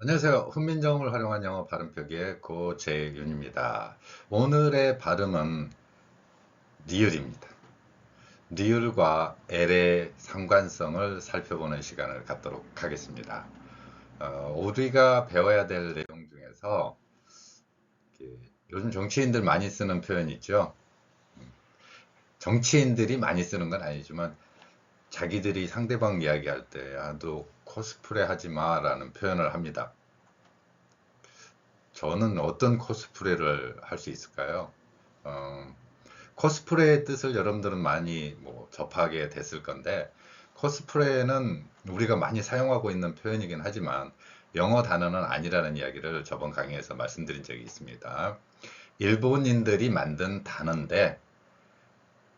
안녕하세요. 훈민정음을 활용한 영어 발음표기의 고재윤입니다. 오늘의 발음은 리을입니다. 리을과 L의 상관성을 살펴보는 시간을 갖도록 하겠습니다. 어, 우리가 배워야 될 내용 중에서 요즘 정치인들 많이 쓰는 표현 있죠. 정치인들이 많이 쓰는 건 아니지만 자기들이 상대방 이야기할 때, 아, 너 코스프레 하지 마 라는 표현을 합니다. 저는 어떤 코스프레를 할 수 있을까요? 어, 코스프레의 뜻을 여러분들은 많이 뭐 접하게 됐을 건데, 코스프레는 우리가 많이 사용하고 있는 표현이긴 하지만, 영어 단어는 아니라는 이야기를 저번 강의에서 말씀드린 적이 있습니다. 일본인들이 만든 단어인데,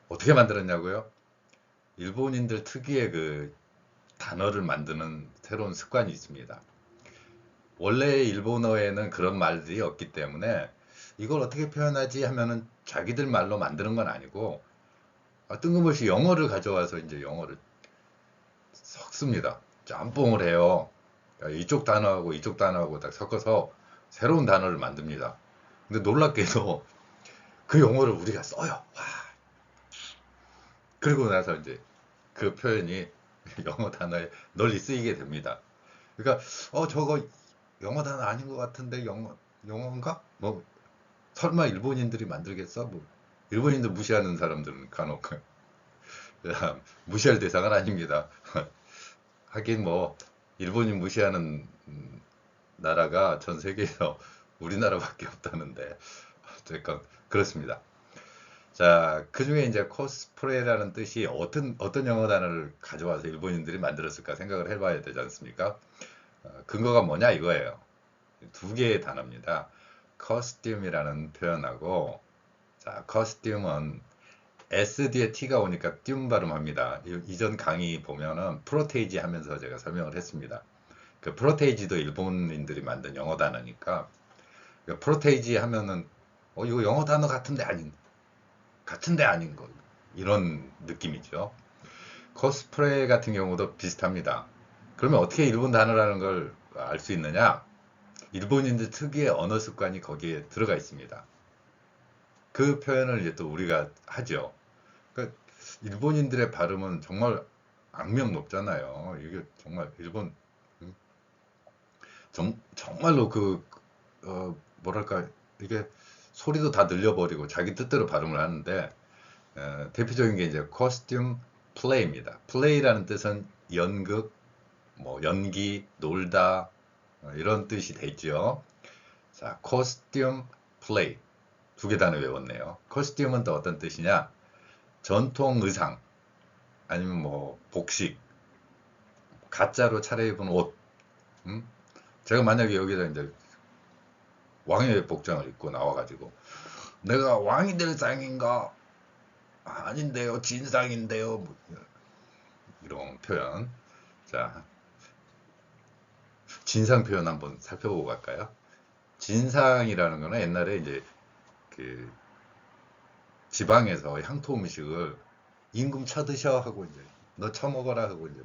어떻게 만들었냐고요? 일본인들 특유의 그 단어를 만드는 새로운 습관이 있습니다. 원래 일본어에는 그런 말들이 없기 때문에 이걸 어떻게 표현하지 하면은 자기들 말로 만드는 건 아니고 아, 뜬금없이 영어를 가져와서 이제 영어를 섞습니다. 짬뽕을 해요. 이쪽 단어하고 이쪽 단어하고 딱 섞어서 새로운 단어를 만듭니다. 근데 놀랍게도 그 영어를 우리가 써요. 와. 그리고 나서 이제 그 표현이 영어 단어에 널리 쓰이게 됩니다. 그러니까 어 저거 영어 단어 아닌 것 같은데 영어 영어인가? 뭐 설마 일본인들이 만들겠어? 뭐 일본인들 무시하는 사람들은 간혹 무시할 대상은 아닙니다. 하긴 뭐 일본인 무시하는 나라가 전 세계에서 우리나라밖에 없다는데 어쨌건 그렇습니다. 자, 그 중에 이제 코스프레라는 뜻이 어떤, 어떤 영어 단어를 가져와서 일본인들이 만들었을까 생각을 해봐야 되지 않습니까? 어, 근거가 뭐냐 이거예요. 두 개의 단어입니다. 커스튬이라는 표현하고, 자, 커스튬은 S 뒤에 T가 오니까 뜀 발음합니다. 이- 이전 강의 보면은 프로테이지 하면서 제가 설명을 했습니다. 그 프로테이지도 일본인들이 만든 영어 단어니까, 그 프로테이지 하면은, 어, 이거 영어 단어 같은데 아닌, 같은데 아닌 거 이런 느낌이죠. 코스프레 같은 경우도 비슷합니다. 그러면 어떻게 일본 단어라는 걸 알 수 있느냐? 일본인들 특유의 언어 습관이 거기에 들어가 있습니다. 그 표현을 이제 또 우리가 하죠. 그러니까 일본인들의 발음은 정말 악명 높잖아요. 이게 정말 일본 음, 정, 정말로 그 어, 뭐랄까 이게 소리도 다 늘려버리고 자기 뜻대로 발음을 하는데 어, 대표적인 게 이제 코스튬 플레이입니다. 플레이라는 뜻은 연극, 뭐 연기, 놀다 어, 이런 뜻이 되죠. 자, 코스튬 플레이 두 개 단어 외웠네요. 코스튬은 또 어떤 뜻이냐? 전통 의상 아니면 뭐 복식, 가짜로 차려입은 옷. 음? 제가 만약에 여기다 이제 왕의 복장을 입고 나와가지고 내가 왕이 될 상인가? 아닌데요, 진상인데요. 뭐 이런 표현. 자, 진상 표현 한번 살펴보고 갈까요? 진상이라는 거는 옛날에 이제 그 지방에서 향토 음식을 임금 쳐드셔 하고 이제 너 처먹어라 하고 이제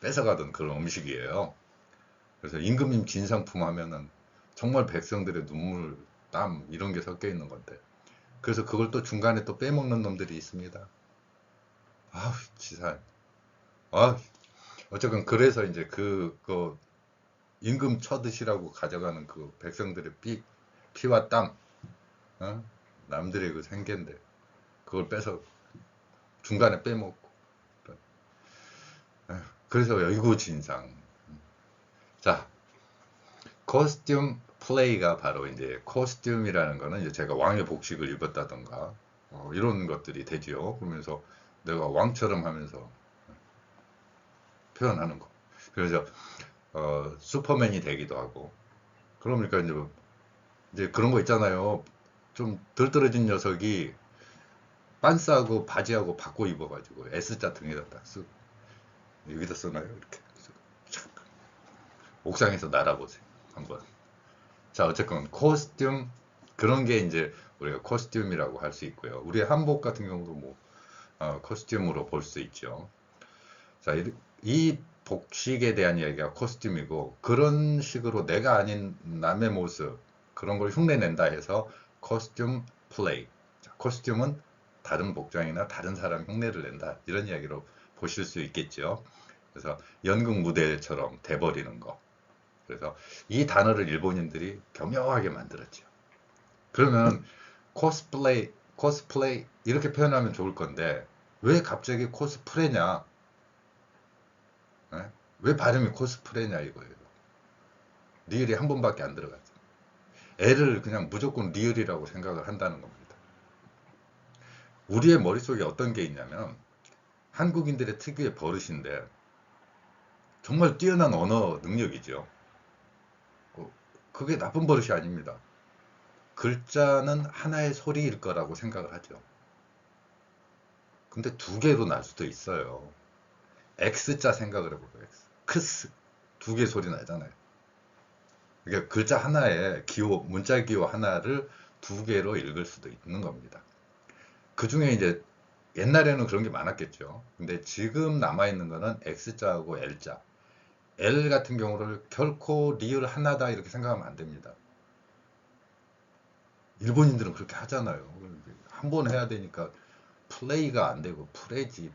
뺏어가던 그런 음식이에요. 그래서 임금님 진상품 하면은 정말 백성들의 눈물, 땀 이런 게 섞여 있는 건데 그래서 그걸 또 중간에 또 빼먹는 놈들이 있습니다. 아우 치사. 아 어쨌건 그래서 이제 그, 그 임금 쳐드시라고 가져가는 그 백성들의 피, 피와 땀, 어? 남들의 그 생계인데 그걸 빼서 중간에 빼먹고. 에휴, 그래서 여의고 진상. 자, 코스튬 플레이가 바로 이제 코스튬이라는 거는 이제 제가 왕의 복식을 입었다던가 어, 이런 것들이 되지요. 그러면서 내가 왕처럼 하면서 표현하는 거. 그래서 어, 슈퍼맨이 되기도 하고. 그러니까 이제, 뭐 이제 그런 거 있잖아요. 좀덜 떨어진 녀석이 빤스하고 바지하고 바꿔 입어가지고 S자 등에다 딱 쓰고 여기다 써놔요 이렇게 촥. 옥상에서 날아보세요 한번 자 어쨌건 코스튬 그런 게 이제 우리가 코스튬이라고 할 수 있고요 우리 한복 같은 경우도 뭐 어, 코스튬으로 볼 수 있죠 자이 복식에 대한 이야기가 코스튬이고 그런 식으로 내가 아닌 남의 모습 그런 걸 흉내낸다 해서 코스튬 플레이. 자, 코스튬은 다른 복장이나 다른 사람 흉내를 낸다 이런 이야기로 보실 수 있겠죠. 그래서 연극 무대처럼 돼버리는 거. 그래서 이 단어를 일본인들이 교묘하게 만들었죠. 그러면 코스플레이, 코스플레이 이렇게 표현하면 좋을 건데 왜 갑자기 코스프레냐? 네? 왜 발음이 코스프레냐 이거예요. 리을이 한 번밖에 안 들어갔죠. 애를 그냥 무조건 리을이라고 생각을 한다는 겁니다. 우리의 머릿속에 어떤 게 있냐면 한국인들의 특유의 버릇인데 정말 뛰어난 언어 능력이죠. 어, 그게 나쁜 버릇이 아닙니다. 글자는 하나의 소리일 거라고 생각을 하죠. 근데 두 개로 날 수도 있어요. X자 생각을 해볼까요? X. 크스. 두 개 소리 나잖아요. 그러니까 글자 하나에 기호, 문자 기호 하나를 두 개로 읽을 수도 있는 겁니다. 그 중에 이제 옛날에는 그런 게 많았겠죠. 근데 지금 남아있는 거는 X자하고 L자. L 같은 경우를 결코 리을 하나다 이렇게 생각하면 안 됩니다. 일본인들은 그렇게 하잖아요. 한 번 해야 되니까 플레이가 안 되고 프레지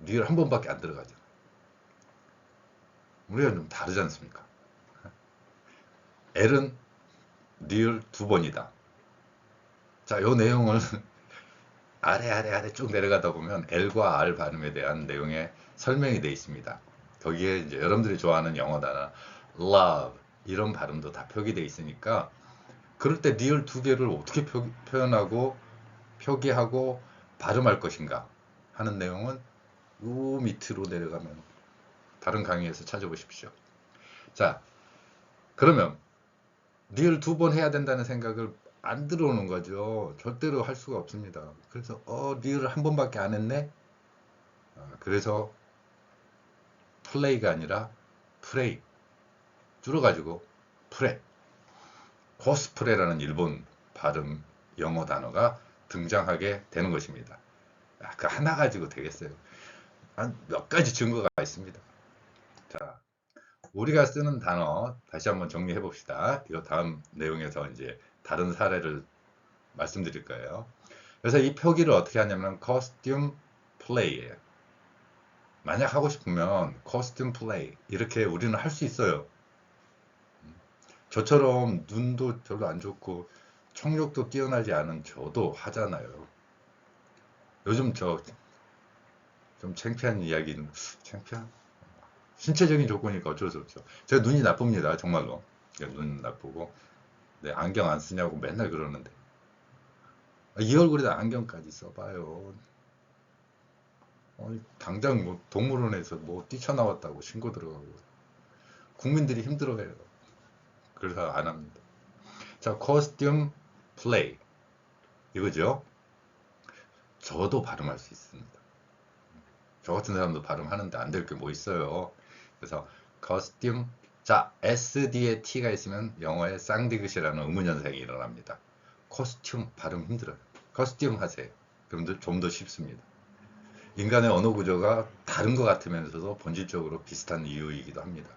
리을 한 번밖에 안 들어가죠. 우리가 좀 다르지 않습니까? L은 리을 두 번이다. 자, 요 내용을 아래 아래 아래 쭉 내려가다 보면 L과 R 발음에 대한 내용에 설명이 되어 있습니다. 거기에 이제 여러분들이 좋아하는 영어 단어 love 이런 발음도 다 표기되어 있으니까 그럴 때 리을 두 개를 어떻게 표, 표현하고 표기하고 발음할 것인가 하는 내용은 요 밑으로 내려가면 다른 강의에서 찾아보십시오. 자, 그러면 리을 두 번 해야 된다는 생각을 안 들어오는 거죠. 절대로 할 수가 없습니다. 그래서 어 리을 한 번밖에 안 했네. 아, 그래서 플레이가 아니라 프레이 줄여가지고 프레 코스프레라는 일본 발음 영어 단어가 등장하게 되는 것입니다. 아, 그 하나 가지고 되겠어요. 한 몇 가지 증거가 있습니다. 자, 우리가 쓰는 단어 다시 한번 정리해 봅시다. 이거 다음 내용에서 이제 다른 사례를 말씀드릴 거예요. 그래서 이 표기를 어떻게 하냐면 costume play예요. 만약 하고 싶으면 costume play 이렇게 우리는 할 수 있어요. 저처럼 눈도 별로 안 좋고 청력도 뛰어나지 않은 저도 하잖아요. 요즘 저 좀 창피한 이야기는 창피한 신체적인 조건이니까 어쩔 수 없죠. 제가 눈이 나쁩니다. 정말로. 눈 나쁘고 네, 안경 안 쓰냐고 맨날 그러는데 이 얼굴에다 안경까지 써봐요. 어, 당장 뭐 동물원에서 뭐 뛰쳐나왔다고 신고 들어가고 국민들이 힘들어해요. 그래서 안 합니다. 자, 코스튬 플레이 이거죠. 저도 발음할 수 있습니다. 저 같은 사람도 발음하는데 안 될 게 뭐 있어요. 그래서 costume 자 S 뒤에 T가 있으면 영어에 쌍디귿이라는 의문현상이 일어납니다. 코스튬 발음 힘들어요. 코스튬 하세요. 그럼 좀 더 쉽습니다. 인간의 언어 구조가 다른 것 같으면서도 본질적으로 비슷한 이유이기도 합니다.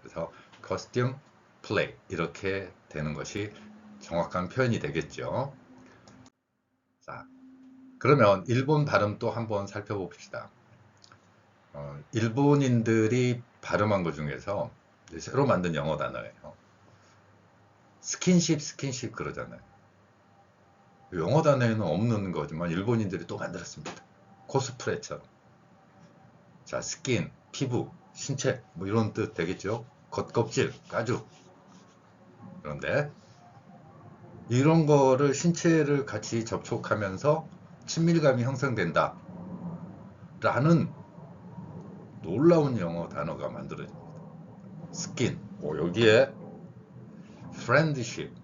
그래서 costume play 이렇게 되는 것이 정확한 표현이 되겠죠. 자, 그러면 일본 발음 또 한번 살펴봅시다. 어, 일본인들이 발음한 것 중에서 새로 만든 영어 단어예요. 스킨십, 스킨십 그러잖아요. 영어 단어에는 없는 거지만 일본인들이 또 만들었습니다. 코스프레처럼. 자, 스킨, 피부, 신체, 뭐 이런 뜻 되겠죠? 겉껍질, 가죽. 그런데 이런 거를 신체를 같이 접촉하면서 친밀감이 형성된다. 라는 놀라운 영어 단어가 만들어집니다. 스킨, 뭐 여기에 friendship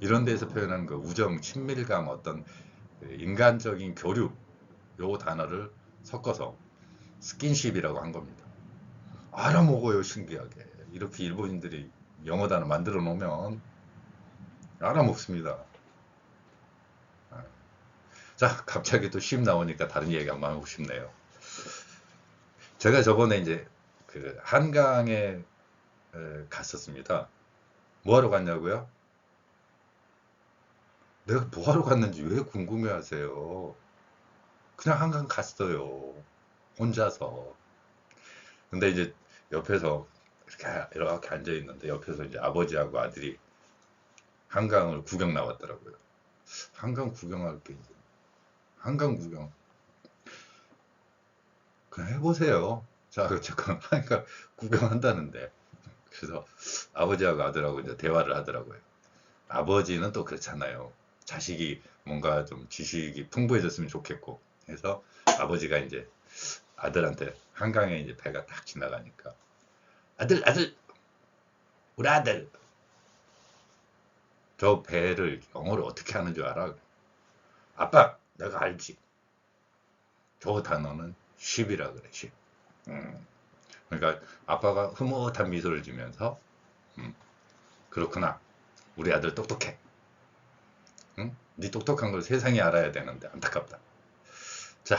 이런 데서 표현하는 그 우정, 친밀감, 어떤 인간적인 교류 요 단어를 섞어서 스킨십이라고 한 겁니다. 알아먹어요, 신기하게. 이렇게 일본인들이 영어 단어 만들어 놓으면 알아먹습니다. 자, 갑자기 또쉼 나오니까 다른 얘기 한번 하고 싶네요. 제가 저번에 이제 그 한강에 에, 갔었습니다. 뭐 하러 갔냐고요? 내가 뭐 하러 갔는지 왜 궁금해 하세요? 그냥 한강 갔어요. 혼자서. 근데 이제 옆에서 이렇게 이렇게 앉아 있는데 옆에서 이제 아버지하고 아들이 한강을 구경 나왔더라고요. 한강 구경할 게 한강 구경 그냥 해보세요. 자, 잠깐 한강 구경한다는데 그래서 아버지하고 아들하고 이제 대화를 하더라고요. 아버지는 또 그렇잖아요. 자식이 뭔가 좀 지식이 풍부해졌으면 좋겠고 해서 아버지가 이제 아들한테 한강에 이제 배가 딱 지나가니까 아들 아들 우리 아들 저 배를 영어로 어떻게 하는 줄 알아? 아빠 내가 알지 저 단어는 쉽이라 그래 쉽 음. 그러니까 아빠가 흐뭇한 미소를 지면서 음, 그렇구나 우리 아들 똑똑해 응? 네 똑똑한 걸 세상이 알아야 되는데 안타깝다 자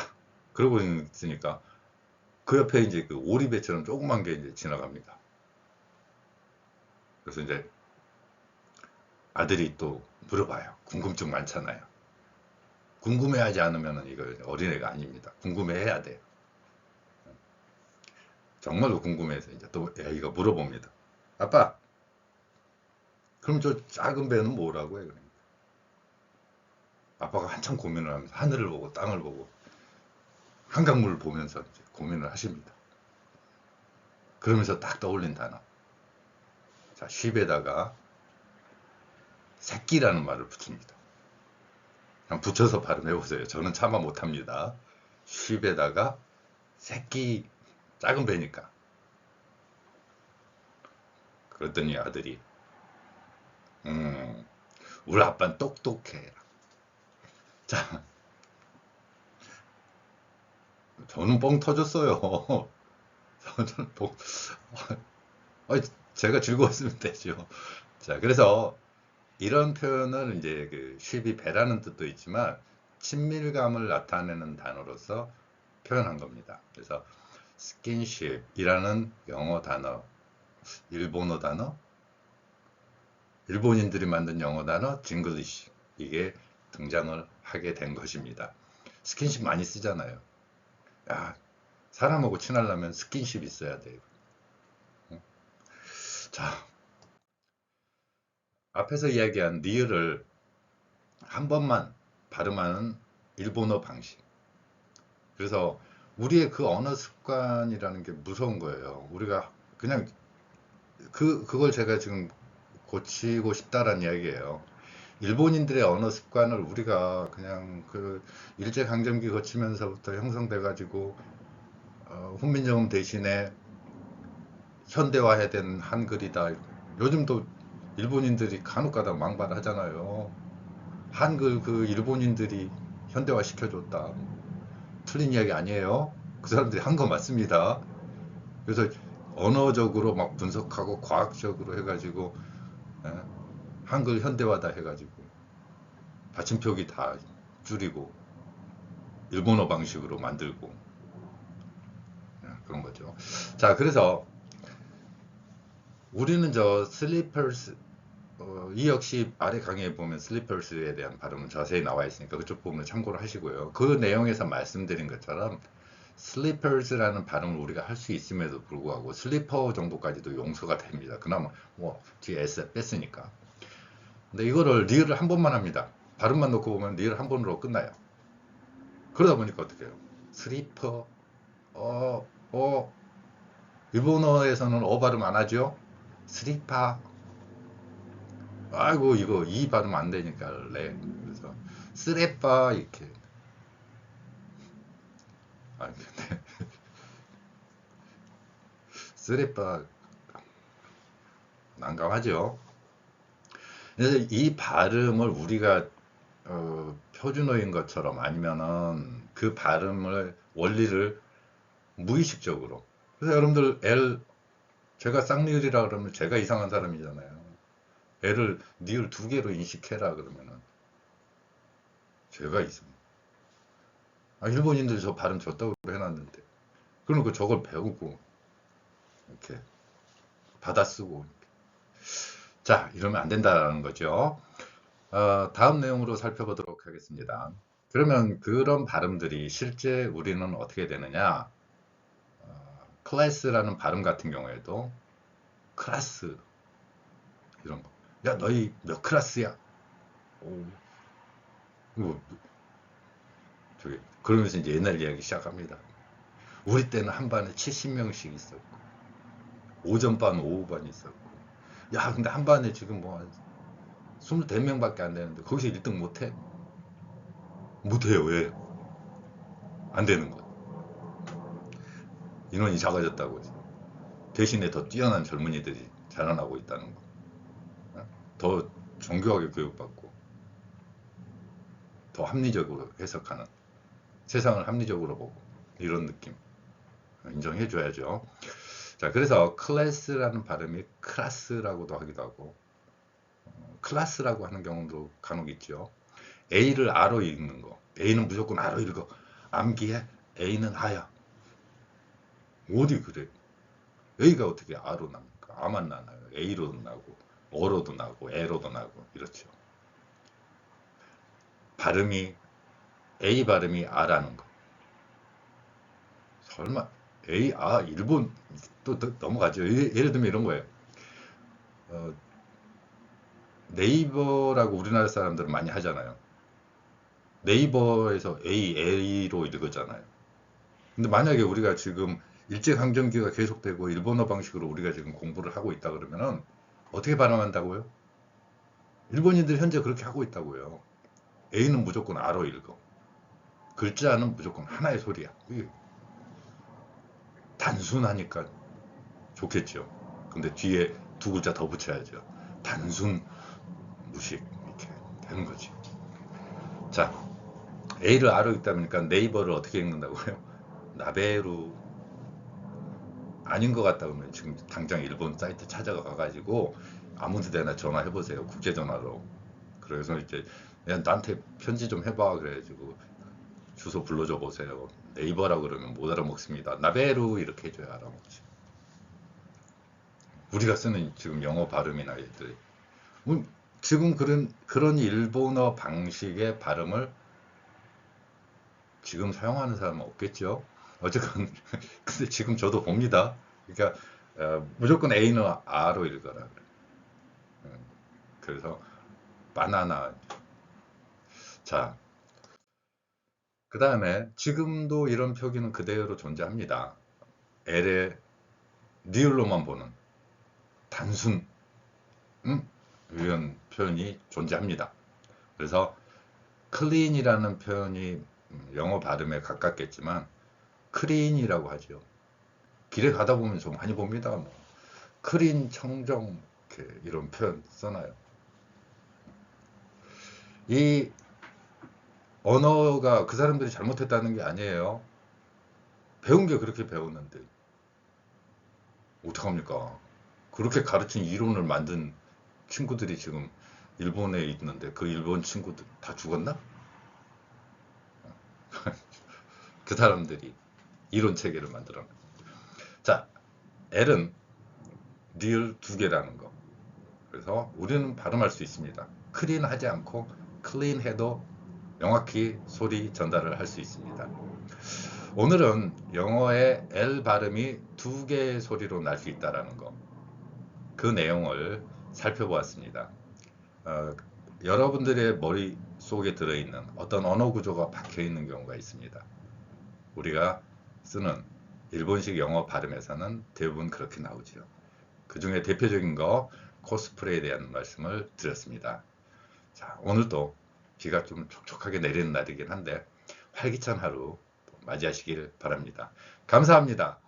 그러고 있으니까 그 옆에 이제 그 오리배처럼 조그만 게 이제 지나갑니다. 그래서 이제 아들이 또 물어봐요. 궁금증 많잖아요. 궁금해하지 않으면 이거 어린애가 아닙니다. 궁금해해야 돼요. 정말로 궁금해서 이제 또 애기가 물어봅니다. 아빠, 그럼 저 작은 배는 뭐라고 해? 그러니까. 아빠가 한참 고민을 하면서 하늘을 보고 땅을 보고 한강물을 보면서 이제 고민을 하십니다. 그러면서 딱 떠올린 단어. 자, 쉽에다가 새끼라는 말을 붙입니다. 그냥 붙여서 발음해 보세요. 저는 차마 못합니다. 쉽에다가 새끼, 작은 배니까. 그랬더니 아들이, 음, 우리 아빠는 똑똑해. 자, 저는 뻥 터졌어요. 저는 뻥, 제가 즐거웠으면 되죠. 자, 그래서 이런 표현을 이제 그 쉽이 배라는 뜻도 있지만 친밀감을 나타내는 단어로서 표현한 겁니다. 그래서 스킨십이라는 영어 단어, 일본어 단어, 일본인들이 만든 영어 단어, 징글리시 이게 등장을 하게 된 것입니다. 스킨십 많이 쓰잖아요. 야, 사람하고 친하려면 스킨십 있어야 돼요. 자, 앞에서 이야기한 리을을 한 번만 발음하는 일본어 방식. 그래서 우리의 그 언어 습관이라는 게 무서운 거예요. 우리가 그냥 그 그걸 제가 지금 고치고 싶다라는 이야기예요. 일본인들의 언어 습관을 우리가 그냥 그 일제 강점기 거치면서부터 형성돼 가지고 어, 훈민정음 대신에 현대화해야 되는 한글이다. 요즘도 일본인들이 간혹가다 망발하잖아요. 한글 그 일본인들이 현대화 시켜줬다. 틀린 이야기 아니에요. 그 사람들이 한 거 맞습니다. 그래서 언어적으로 막 분석하고 과학적으로 해가지고 예, 한글 현대화다 해가지고 받침표기 다 줄이고 일본어 방식으로 만들고 예, 그런 거죠. 자, 그래서 우리는 저 슬리퍼스 어, 이 역시 아래 강의에 보면 슬리퍼스에 대한 발음은 자세히 나와 있으니까 그쪽 부분을 참고를 하시고요. 그 내용에서 말씀드린 것처럼 슬리퍼스라는 발음을 우리가 할 수 있음에도 불구하고 슬리퍼 정도까지도 용서가 됩니다. 그나마 뭐 뒤에 S 뺐으니까. 근데 이거를 리을을 한 번만 합니다. 발음만 놓고 보면 리을 한 번으로 끝나요. 그러다 보니까 어떻게 해요? 슬리퍼, 어, 어, 일본어에서는 어 발음 안 하죠? 스리파. 아이고, 이거 이 발음 안 되니까, 레. 그래서, 쓰레빠, 이렇게. 아, 근데, 쓰레빠, 난감하죠? 그래서 이 발음을 우리가 어, 표준어인 것처럼 아니면은 그 발음을 원리를 무의식적으로 그래서 여러분들 L 제가 쌍리을이라 그러면 제가 이상한 사람이잖아요. L을 니을 두 개로 인식해라 그러면은 제가 이상. 아 일본인들 저 발음 줬다고 해놨는데 그러니까 저걸 배우고 이렇게 받아 쓰고 자 이러면 안 된다는 거죠. 어, 다음 내용으로 살펴보도록 하겠습니다. 그러면 그런 발음들이 실제 우리는 어떻게 되느냐? 어, 클래스라는 발음 같은 경우에도 클래스 이런 거. 야 너희 몇 클래스야? 오. 뭐, 저기 그러면서 이제 옛날 이야기 시작합니다. 우리 때는 한 반에 70명씩 있었고 오전반, 오후반 있었고 야 근데 한 반에 지금 뭐 24명밖에 안 되는데 거기서 1등 못해? 못해요 왜? 안 되는 거야 인원이 작아졌다고 대신에 더 뛰어난 젊은이들이 자라나고 있다는 거. 어? 더 정교하게 교육받고 더 합리적으로 해석하는 세상을 합리적으로 보고 이런 느낌 인정해 줘야죠. 자 그래서 클래스라는 발음이 클라스라고도 하기도 하고 어, 클라스라고 하는 경우도 간혹 있죠. A를 R로 읽는 거. A는 무조건 R로 읽어. 암기해. A는 A야. 어디 그래? A가 어떻게 R로 납니까? R만 나나요. A로도 나고, 어로도 나고, L로도 나고, 이렇죠. 발음이, A 발음이 R라는 거. 설마, A, 아, 일본, 또, 또 넘어가죠. 예, 예를 들면 이런 거예요. 어, 네이버라고 우리나라 사람들은 많이 하잖아요. 네이버에서 A, A로 읽었잖아요. 근데 만약에 우리가 지금 일제강점기가 계속되고 일본어 방식으로 우리가 지금 공부를 하고 있다 그러면은 어떻게 발음한다고요? 일본인들 현재 그렇게 하고 있다고요. A는 무조건 R로 읽어. 글자는 무조건 하나의 소리야. 단순하니까 좋겠죠. 근데 뒤에 두 글자 더 붙여야죠. 단순 무식 이렇게 되는 거지. 자, A를 R로 읽다 보니까 네이버를 어떻게 읽는다고요? 나베루 아닌 것 같다 그러면 지금 당장 일본 사이트 찾아가 가지고 아무 데나 전화해 보세요. 국제 전화로. 그래서 이제 야, 나한테 편지 좀 해봐 그래가지고 주소 불러줘 보세요. 네이버라 그러면 못 알아먹습니다. 나베루 이렇게 해줘야 알아먹지. 우리가 쓰는 지금 영어 발음이나 애들 음, 지금 그런 그런 일본어 방식의 발음을 지금 사용하는 사람은 없겠죠. 어쨌건 근데 지금 저도 봅니다. 그러니까 어, 무조건 A는 R로 읽어라. 음, 그래서 바나나. 자, 그 다음에 지금도 이런 표기는 그대로 존재합니다. L의 리을로만 보는 단순 음? 이런 표현이 존재합니다. 그래서 clean이라는 표현이 영어 발음에 가깝겠지만 크린이라고 하죠. 길에 가다 보면 좀 많이 봅니다. 뭐. 크린, 청정 이렇게 이런 표현 써놔요. 이 언어가 그 사람들이 잘못했다는 게 아니에요. 배운 게 그렇게 배웠는데 어떡합니까? 그렇게 가르친 이론을 만든 친구들이 지금 일본에 있는데 그 일본 친구들 다 죽었나? 그 사람들이 이론 체계를 만들어. 자, L은 리을 두 개라는 거. 그래서 우리는 발음할 수 있습니다. 클린 하지 않고 클린 해도 명확히 소리 전달을 할 수 있습니다. 오늘은 영어의 L 발음이 두 개의 소리로 날 수 있다는 거. 그 내용을 살펴보았습니다. 어, 여러분들의 머릿속에 들어있는 어떤 언어 구조가 박혀 있는 경우가 있습니다. 우리가 쓰는 일본식 영어 발음에서는 대부분 그렇게 나오죠. 그 중에 대표적인 거 코스프레에 대한 말씀을 드렸습니다. 자, 오늘도 비가 좀 촉촉하게 내리는 날이긴 한데 활기찬 하루 맞이하시길 바랍니다. 감사합니다.